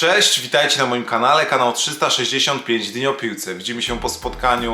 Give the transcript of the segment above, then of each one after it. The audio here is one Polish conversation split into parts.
Cześć, witajcie na moim kanale, kanał 365 Dni o Piłce. Widzimy się po spotkaniu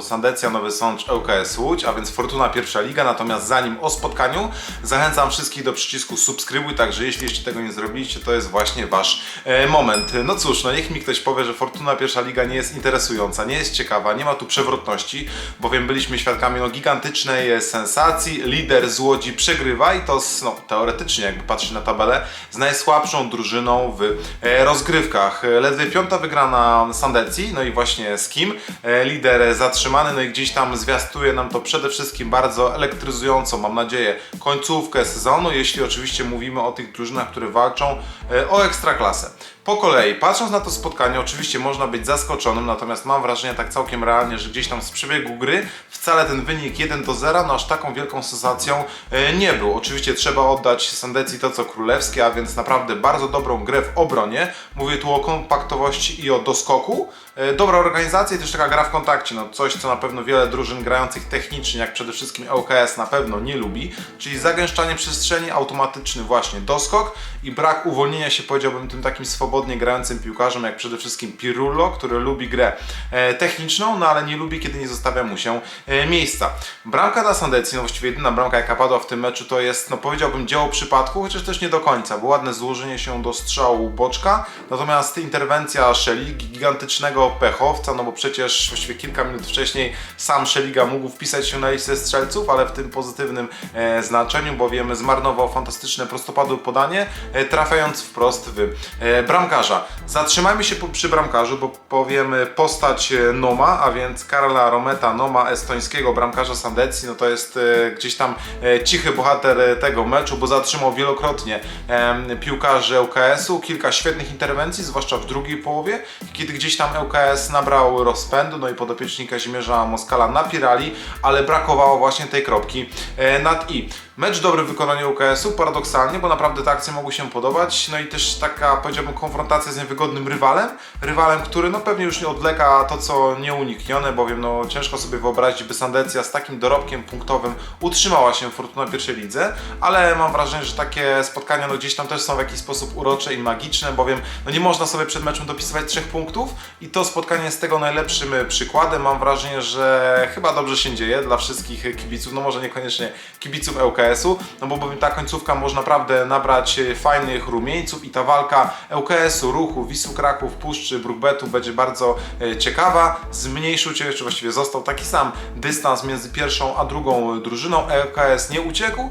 Sandecja Nowy Sącz ŁKS Łódź, a więc Fortuna Pierwsza Liga. Natomiast zanim o spotkaniu, zachęcam wszystkich do przycisku subskrybuj, także jeśli jeszcze tego nie zrobiliście, to jest właśnie Wasz e, moment. No cóż, no niech mi ktoś powie, że Fortuna Pierwsza Liga nie jest interesująca, nie jest ciekawa, nie ma tu przewrotności, bowiem byliśmy świadkami no, gigantycznej e, sensacji. Lider z Łodzi przegrywa i to z, no, teoretycznie, jakby patrzeć na tabelę, z najsłabszą drużyną w e, rozgrywkach. E, Ledwie piąta wygrana Sandecji, no i właśnie z kim? E, Lider zatrzymany, no i gdzieś tam zwiastuje nam to przede wszystkim bardzo elektryzującą, mam nadzieję, końcówkę sezonu, jeśli oczywiście mówimy o tych drużynach, które walczą e, o ekstraklasę. Po kolei, patrząc na to spotkanie, oczywiście można być zaskoczonym, natomiast mam wrażenie tak całkiem realnie, że gdzieś tam z przebiegu gry wcale ten wynik 1 do 0, no aż taką wielką sensacją e, nie był. Oczywiście trzeba oddać Sandecji to co królewskie, a więc naprawdę bardzo dobrą grę w obronie. Mówię tu o kompaktowości i o doskoku. E, Dobra organizacja i też taka gra w kontakcie, no coś co na pewno wiele drużyn grających technicznie, jak przede wszystkim ŁKS na pewno nie lubi, czyli zagęszczanie przestrzeni, automatyczny właśnie doskok i brak uwolnienia się powiedziałbym tym takim swobodnie grającym piłkarzem, jak przede wszystkim Pirullo, który lubi grę e, techniczną, no ale nie lubi kiedy nie zostawia mu się e, miejsca. Bramka dla Sandecji, no właściwie jedyna bramka jaka padła w tym meczu to jest, no powiedziałbym dzieło przypadku, chociaż też nie do końca, bo ładne złożenie się do strzału Boczka, natomiast interwencja Szeligi, gigantycznego pechowca, no bo przecież właściwie kilka minut wcześniej sam Szeliga mógł wpisać się na listę strzelców, ale w tym pozytywnym e, znaczeniu, bowiem zmarnował fantastyczne prostopadłe podanie, e, trafiając wprost w e, bramkarza. Zatrzymajmy się po, przy bramkarzu, bo powiem e, postać e, Noma, a więc Karla Rometa Noma, estońskiego bramkarza Sandecji, no to jest e, gdzieś tam e, cichy bohater e, tego meczu, bo zatrzymał wielokrotnie em, piłkarzy ŁKS-u, kilka świetnych interwencji, zwłaszcza w drugiej połowie, kiedy gdzieś tam ŁKS nabrał rozpędu, no i podopiecznika Kazimierza Moskala napierali, ale brakowało właśnie tej kropki e, nad i. Mecz dobry w wykonaniu UKS-u, paradoksalnie, bo naprawdę te akcje mogły się podobać. No i też taka, powiedziałbym, konfrontacja z niewygodnym rywalem. Rywalem, który no pewnie już nie odleka to, co nieuniknione, bowiem no ciężko sobie wyobrazić, by Sandecja z takim dorobkiem punktowym utrzymała się Fortuna pierwszej lidze, ale mam wrażenie, że takie spotkania no gdzieś tam też są w jakiś sposób urocze i magiczne, bowiem no nie można sobie przed meczem dopisywać trzech punktów i to spotkanie jest tego najlepszym przykładem. Mam wrażenie, że chyba dobrze się dzieje dla wszystkich kibiców, no może niekoniecznie kibiców ŁKS-u, no bo ta końcówka może naprawdę nabrać fajnych rumieńców i ta walka ŁKS-u, Ruchu, Wisły Kraków, Puszczy, Brukbetu będzie bardzo e, ciekawa. Zmniejszył się, czy właściwie został taki sam dystans między pierwszą a drugą drużyną. ŁKS nie uciekł,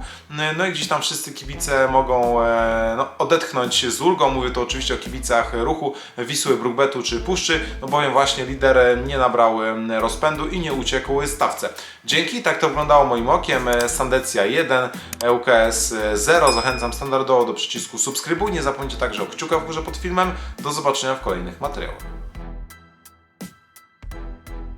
no i gdzieś tam wszyscy kibice mogą e, no, odetchnąć z ulgą. Mówię tu oczywiście o kibicach Ruchu, Wisły, Brukbetu czy Puszczy, no bowiem właśnie lider e, nie nabrał e, rozpędu i nie uciekł stawce. Dzięki, tak to wyglądało moim okiem. E, Sandecja 1, ŁKS 0. Zachęcam standardowo do przycisku subskrybuj. Nie zapomnijcie także o kciuka w górze pod filmem. Do zobaczenia w kolejnych materiałach.